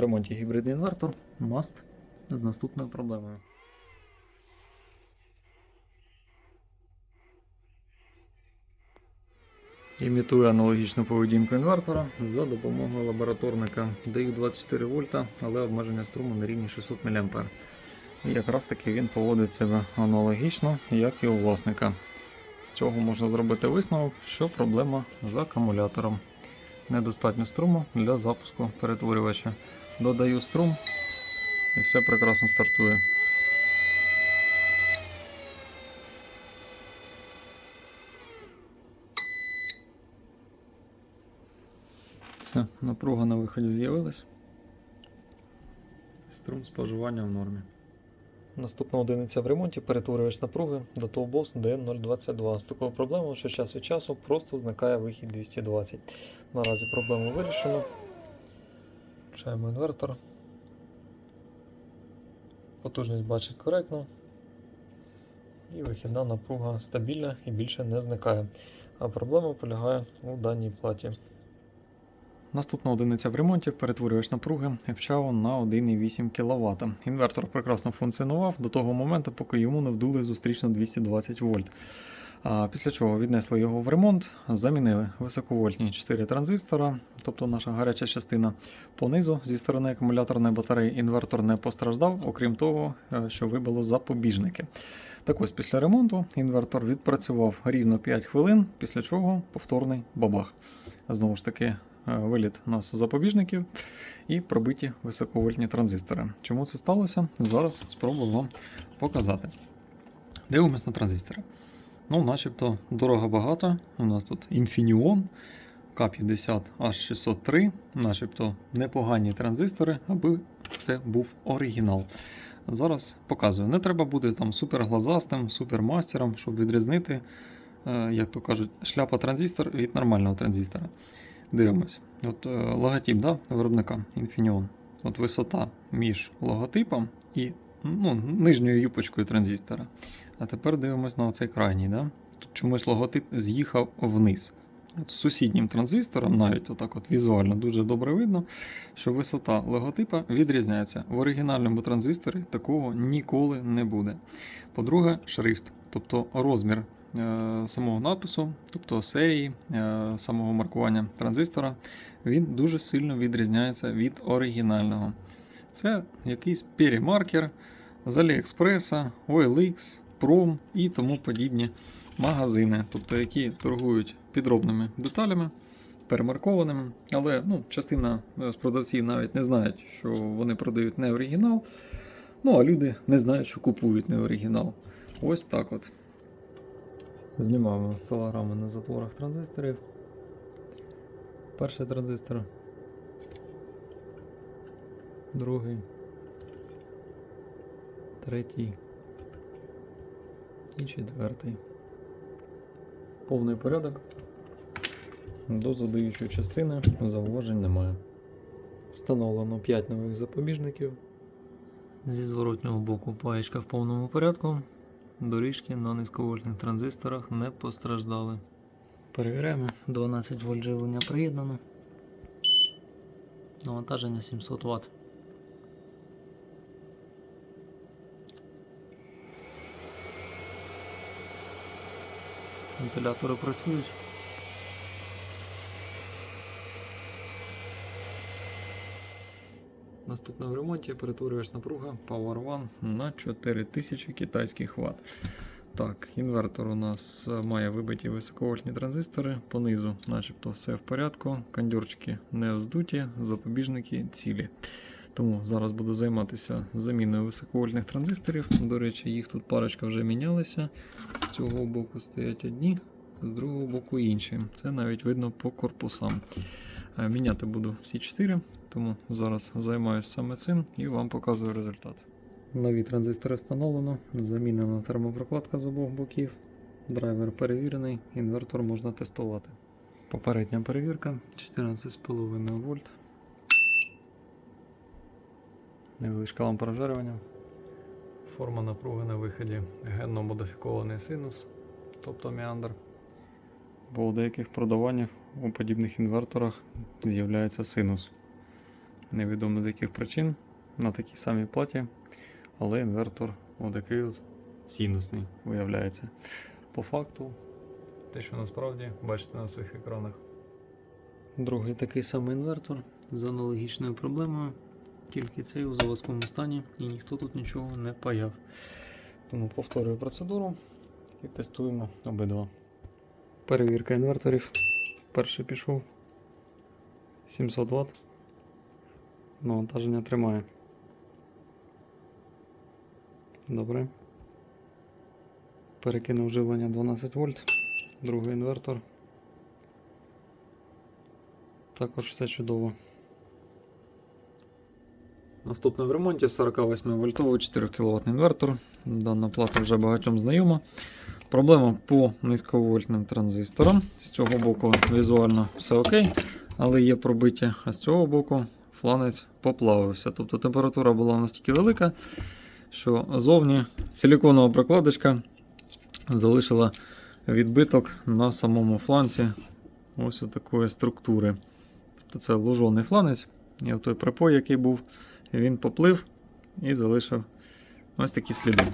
ремонті гібридний інвертор Mast з наступною проблемою. Імітує аналогічну поведінку інвертора за допомогою лабораторника даю 24 вольта, але обмеження струму на рівні 600 мА. І якраз таки він поводить себе аналогічно, як і у власника. З цього можна зробити висновок, що проблема з акумулятором. Недостатньо струму для запуску перетворювача. Додаю струм і все прекрасно стартує. Все, напруга на виході з'явилась. Струм споживання в нормі. Наступна одиниця в ремонті перетворювач напруги до Toolbox D022 з такою проблемою, що час від часу просто зникає вихід 220. Наразі проблему вирішено. Включаємо інвертор. Потужність бачить коректно. І вихідна напруга стабільна і більше не зникає. А проблема полягає у даній платі. Наступна одиниця в ремонті перетворювач напруги FCHAO на 1,8 кВт. Інвертор прекрасно функціонував до того моменту, поки йому не вдули зустрічно 220 вольт. Після чого віднесли його в ремонт, замінили високовольтні 4 транзистора, тобто наша гаряча частина. Понизу зі сторони акумуляторної батареї інвертор не постраждав, окрім того, е, що вибило запобіжники. Так ось після ремонту інвертор відпрацював рівно 5 хвилин, після чого повторний бабах. Знову ж таки, е, виліт нас запобіжників і пробиті високовольтні транзистори. Чому це сталося? Зараз спробую вам показати. Дивимось на транзистори. Ну, начебто дорого багато. У нас тут Infineon K50 H603, начебто непогані транзистори, аби це був оригінал. Зараз показую. Не треба бути там суперглазастим, супермастером, щоб відрізнити, е, як то кажуть, шляпа транзистор від нормального транзистора. Дивимось. От е, логотип да, виробника Infineon. От висота між логотипом і ну, нижньою юпочкою транзистора. А тепер дивимось на оцей крайній. Да? Тут чомусь логотип з'їхав вниз. От з сусіднім транзистором, навіть отак от візуально дуже добре видно, що висота логотипа відрізняється. В оригінальному транзисторі такого ніколи не буде. По-друге, шрифт, тобто розмір е, самого надпису, тобто серії е, самого маркування транзистора, він дуже сильно відрізняється від оригінального. Це якийсь перемаркер з Аліекспреса, OLX, Prom і тому подібні магазини, тобто які торгують підробними деталями, перемаркованими, але ну, частина е, з продавців навіть не знають, що вони продають не оригінал. Ну, а люди не знають, що купують не оригінал. Ось так от. Знімаємо осцилограми на затворах транзисторів. Перший транзистор. Другий. Третій. І четвертий. Повний порядок. До задаючої частини зауважень немає. Встановлено 5 нових запобіжників. Зі зворотнього боку паєчка в повному порядку. Доріжки на низьковольтних транзисторах не постраждали. Перевіряємо. 12 вольт живлення приєднано. Навантаження 700 Вт. Вентилятори працюють. Наступно в ремонті перетворюєш напруга Power One на 4000 китайських Вт. Так, інвертор у нас має вибиті високовольтні транзистори, понизу, начебто, все в порядку. Кондьорчики не вздуті, запобіжники цілі. Тому зараз буду займатися заміною високовольтних транзисторів. До речі, їх тут парочка вже мінялися. З цього боку стоять одні, з другого боку інші. Це навіть видно по корпусам. Е, Міняти буду всі чотири, тому зараз займаюся саме цим і вам показую результат. Нові транзистори встановлено, замінена термопрокладка з обох боків. Драйвер перевірений, інвертор можна тестувати. Попередня перевірка 14,5 вольт. Невеличка лампа розжарювання. Форма напруги на виході генно модифікований синус, тобто меандр. Бо у деяких продаваннях у подібних інверторах з'являється синус. Невідомо з яких причин на такій самій платі, але інвертор отакий от синусний виявляється. По факту, те, що насправді бачите на своїх екранах. Другий такий самий інвертор з аналогічною проблемою, тільки цей у заводському стані і ніхто тут нічого не паяв. Тому повторюю процедуру і тестуємо обидва. Перевірка інверторів. Перший пішов 700 Вт. Навантаження тримає. Добре. Перекинув живлення 12 вольт. Другий інвертор. Також все чудово. Наступний в ремонті 48 вольтовий 4 кВт інвертор. Дана плата вже багатьом знайома. Проблема по низьковольтним транзисторам. З цього боку візуально все окей, але є пробиття, а з цього боку фланець поплавився. Тобто температура була настільки велика, що зовні силіконова прокладочка залишила відбиток на самому фланці ось такої структури. Тобто це ложоний фланець, і той припой, який був, він поплив і залишив ось такі сліди.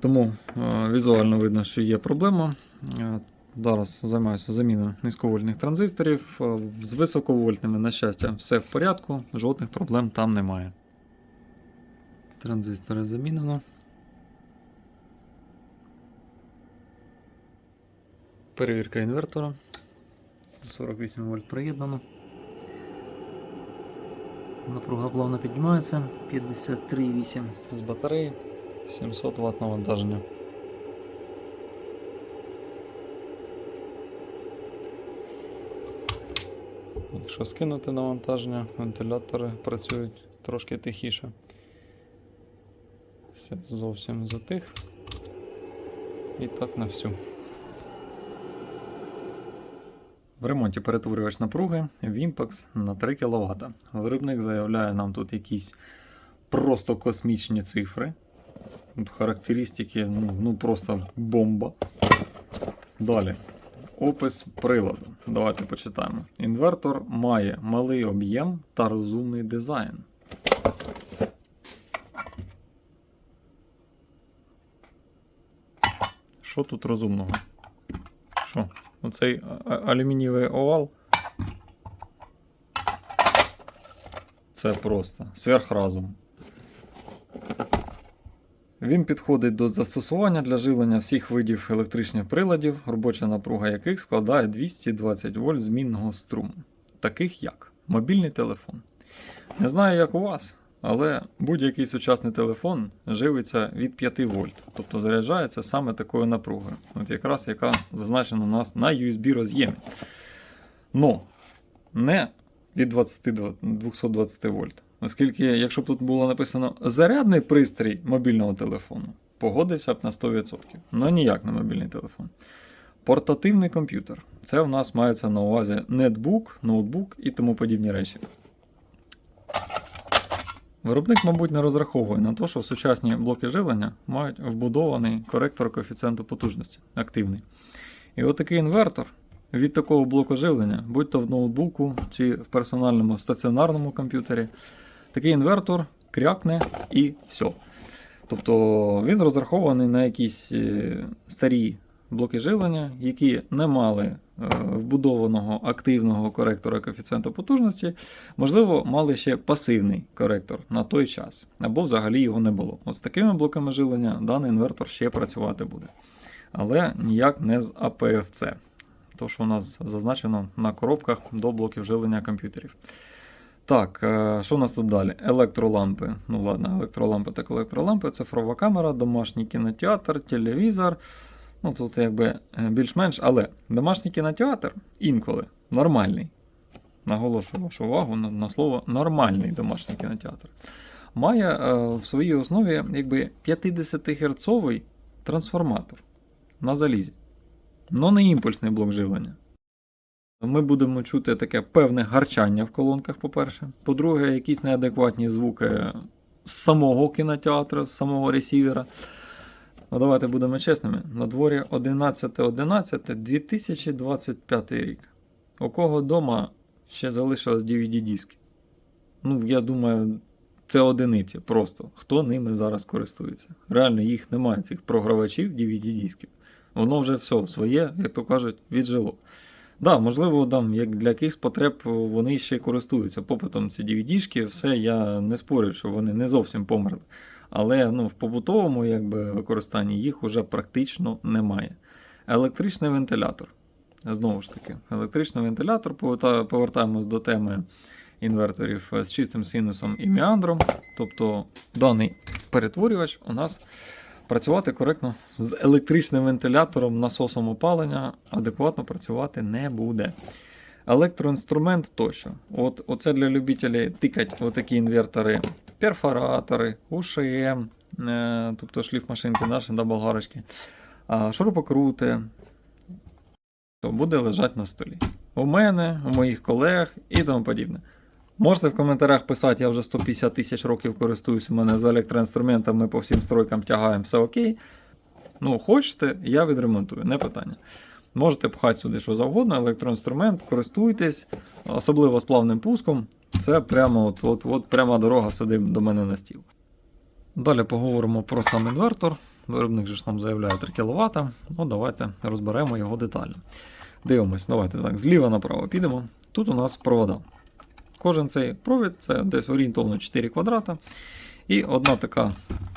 Тому е, візуально видно, що є проблема. Е, Зараз займаюся заміною низьковольтних транзисторів. Е, З високовольтними, на щастя, все в порядку, жодних проблем там немає. Транзистори замінено. Перевірка інвертора. 48 вольт приєднано. Напруга плавно піднімається. 53,8 з батареї. 700 Вт навантаження. Якщо скинути навантаження, вентилятори працюють трошки тихіше. Все зовсім затих. І так на всю. В ремонті перетворювач напруги Wimpex на 3 кВт. Виробник заявляє нам тут якісь просто космічні цифри. Тут характеристики, ну, ну просто бомба. Далі. Опис приладу. Давайте почитаємо. Інвертор має малий об'єм та розумний дизайн. Що тут розумного? Оцей алюмінієвий овал. Це просто сверхразум. Він підходить до застосування для живлення всіх видів електричних приладів, робоча напруга яких складає 220 вольт змінного струму, таких як мобільний телефон. Не знаю, як у вас, але будь-який сучасний телефон живиться від 5 вольт, тобто заряджається саме такою напругою, от якраз яка зазначена у нас на USB роз'ємі. Но не від 20 220 вольт. Оскільки, якщо б тут було написано зарядний пристрій мобільного телефону, погодився б на 100%. Ну ніяк на мобільний телефон. Портативний комп'ютер. Це в нас мається на увазі нетбук, ноутбук і тому подібні речі. Виробник, мабуть, не розраховує на те, що сучасні блоки живлення мають вбудований коректор коефіцієнту потужності активний. І отакий інвертор від такого блоку живлення, будь то в ноутбуку чи в персональному стаціонарному комп'ютері, такий інвертор крякне і все. Тобто він розрахований на якісь е, старі блоки живлення, які не мали е, вбудованого активного коректора коефіцієнту потужності, можливо, мали ще пасивний коректор на той час, або взагалі його не було. От з такими блоками живлення даний інвертор ще працювати буде. Але ніяк не з APFC. То, що у нас зазначено на коробках до блоків живлення комп'ютерів. Так, е, що у нас тут далі? Електролампи. Ну ладно, електролампи так електролампи, цифрова камера, домашній кінотеатр, телевізор. Ну тут якби е, більш-менш, але домашній кінотеатр інколи нормальний. Наголошую вашу увагу на, на слово нормальний домашній кінотеатр. Має е, в своїй основі якби 50 Гц трансформатор на залізі. Но не імпульсний блок живлення. Ми будемо чути таке певне гарчання в колонках, по-перше. По-друге, якісь неадекватні звуки з самого кінотеатру, з самого ресівера. Ну, давайте будемо чесними. На дворі 11.11.2025 рік. У кого вдома ще залишилось DVD-диски? ну я думаю, це одиниці просто. Хто ними зараз користується? Реально, їх немає, цих програвачів DVD-дисків. Воно вже все своє, як то кажуть, віджило. Да, можливо, там, як для якихось потреб вони ще користуються попитом ці DVD-шки, все, я не спорю, що вони не зовсім померли. Але ну, в побутовому якби, використанні їх уже практично немає. Електричний вентилятор. Знову ж таки, електричний вентилятор, повертаємось до теми інверторів з чистим синусом і меандром. Тобто даний перетворювач у нас працювати коректно з електричним вентилятором, насосом опалення адекватно працювати не буде. Електроінструмент тощо. От, оце для любителів тикать отакі інвертори, перфоратори, УШМ, е, тобто шліфмашинки наші да, болгарочки, шурупокрути, то буде лежати на столі. У мене, у моїх колег і тому подібне. Можете в коментарях писати, я вже 150 тисяч років користуюсь, у мене з електроінструментами по всім стройкам тягаємо, все окей. Ну, хочете, я відремонтую, не питання. Можете пхати сюди що завгодно, електроінструмент, користуйтесь, особливо з плавним пуском. Це прямо от, от, от пряма дорога сюди до мене на стіл. Далі поговоримо про сам інвертор. Виробник же ж нам заявляє 3 кВт. Ну, давайте розберемо його детально. Дивимось, давайте так, зліва направо підемо. Тут у нас провода. Кожен цей провід це десь орієнтовно 4 квадрата. І одна така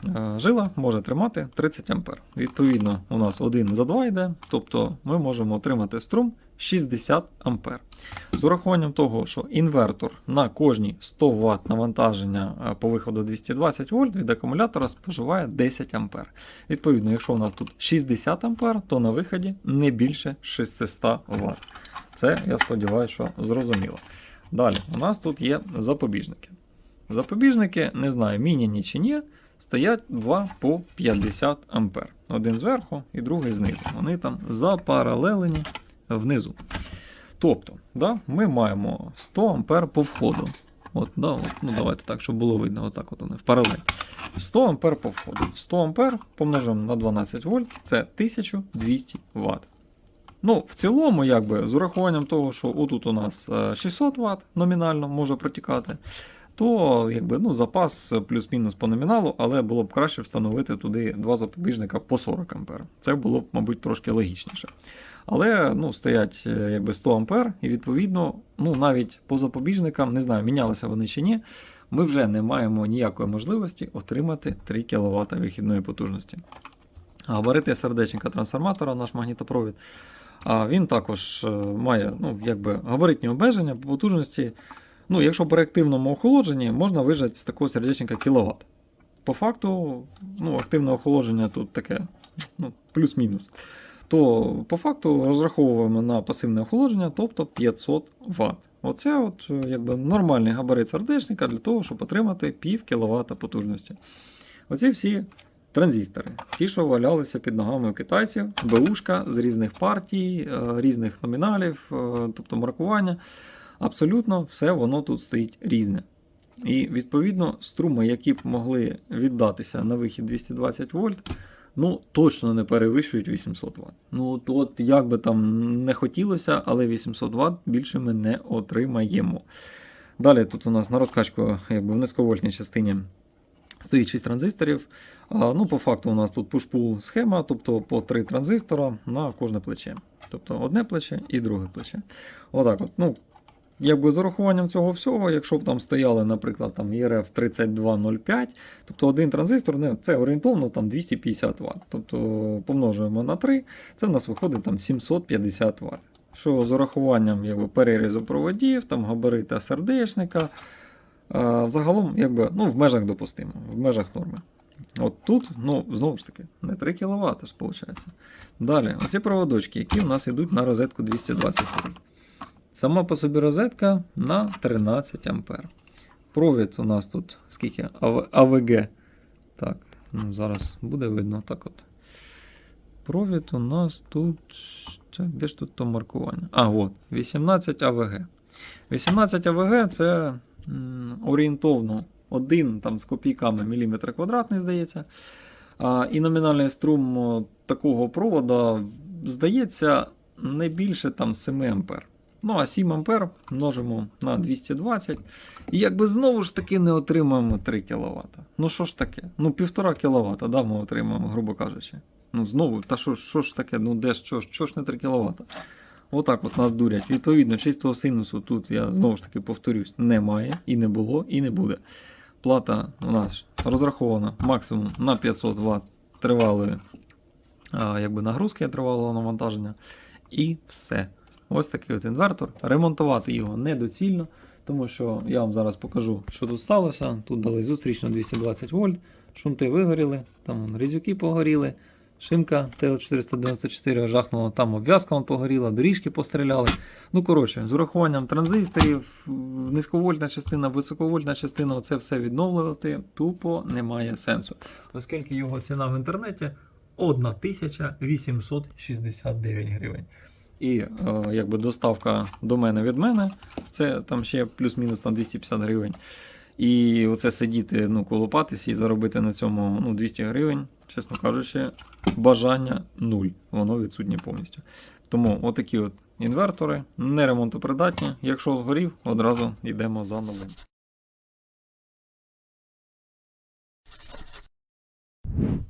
е, жила може тримати 30 А. Відповідно, у нас один за 2 йде, тобто ми можемо отримати струм 60 А. З урахуванням того, що інвертор на кожні 100 Вт навантаження е, по виходу 220 вольт від акумулятора споживає 10 А. Відповідно, якщо у нас тут 60 А, то на виході не більше 600 Вт. Це, я сподіваюся, що зрозуміло. Далі, у нас тут є запобіжники. Запобіжники, не знаю, міняні чи ні, стоять два по 50 А. Один зверху і другий знизу. Вони там запаралелені внизу. Тобто, да, ми маємо 100 А по входу. От, да, от, ну Давайте так, щоб було видно, отак от вони в паралель. 100 А по входу. 100 А помножимо на 12 вольт, це 1200 Вт. Ну, в цілому, якби, з урахуванням того, що отут у нас е, 600 Вт номінально може протікати, то якби, ну, запас плюс-мінус по номіналу, але було б краще встановити туди два запобіжника по 40 А. Це було б, мабуть, трошки логічніше. Але ну, стоять е, якби 100 А, і відповідно, ну, навіть по запобіжникам, не знаю, мінялися вони чи ні, ми вже не маємо ніякої можливості отримати 3 кВт вихідної потужності. Габарити сердечника трансформатора, наш магнітопровід. А він також е, має ну, якби, габаритні обмеження по потужності. Ну, якщо при активному охолодженні, можна вижати з такого сердечника кіловат. По факту, ну, активне охолодження тут таке ну, плюс-мінус. То по факту розраховуємо на пасивне охолодження, тобто 500 Вт. Оце от, е, якби, нормальний габарит сердечника для того, щоб отримати пів кіловата потужності. Оці всі транзистори. Ті, що валялися під ногами у китайців, БУшка з різних партій, е, різних номіналів, е, тобто маркування. Абсолютно все воно тут стоїть різне. І відповідно струми, які б могли віддатися на вихід 220 вольт, ну точно не перевищують 800 Вт. Ну от, от як би там не хотілося, але 800 Вт більше ми не отримаємо. Далі тут у нас на розкачку якби в низьковольтній частині стоїть 6 транзисторів. А, ну, По факту у нас тут push-pull схема, тобто по 3 транзистора на кожне плече. Тобто одне плече і друге плече. Отак от. Ну, Якби з урахуванням цього всього, якщо б там стояли, наприклад, там ERF 3205, тобто один транзистор, не, це орієнтовно там 250 Вт. Тобто помножуємо на 3, це в нас виходить там 750 Вт. Що з урахуванням якби, перерізу проводів, там габарита сердечника, а, загалом якби, ну, в межах допустимо, в межах норми. От тут, ну, знову ж таки, не 3 кВт, виходить. Далі, оці проводочки, які у нас йдуть на розетку 220 вольт. Сама по собі розетка на 13 А. Провід у нас тут скільки? АВГ. Так, ну зараз буде видно так от. Провід у нас тут. Так, де ж тут то маркування? А, от, 18 АВГ. 18 АВГ це орієнтовно 1 там, з копійками міліметр квадратний, здається. А, і номінальний струм такого провода, здається, не більше там 7 ампер. Ну а 7 ампер множимо на 220. І якби знову ж таки не отримаємо 3 кВт. Ну що ж таке? Ну 1,5 кВт, да, ми отримаємо, грубо кажучи. Ну знову, та що, що ж таке? Ну де що, ж- що ж не 3 кВт? Отак от нас дурять. Відповідно, чистого синусу тут я знову ж таки повторюсь, немає, і не було, і не буде. Плата у нас розрахована максимум на 500 Вт тривалої а, якби нагрузки тривалого навантаження. І все. Ось такий от інвертор. Ремонтувати його недоцільно, тому що я вам зараз покажу, що тут сталося. Тут дали зустрічно 220 вольт, шунти вигоріли, там різюки погоріли, шимка ТЛ494 жахнула, там обв'язка погоріла, доріжки постріляли. Ну, коротше, з урахуванням транзисторів, низьковольтна частина, високовольтна частина, це все відновлювати тупо немає сенсу. Оскільки його ціна в інтернеті 1869 гривень і е, якби доставка до мене від мене. Це там ще плюс-мінус 250 гривень. І оце сидіти, ну, колопатись і заробити на цьому ну, 200 гривень, чесно кажучи, бажання нуль. Воно відсутнє повністю. Тому отакі от інвертори не ремонтопридатні. Якщо згорів, одразу йдемо за новим. you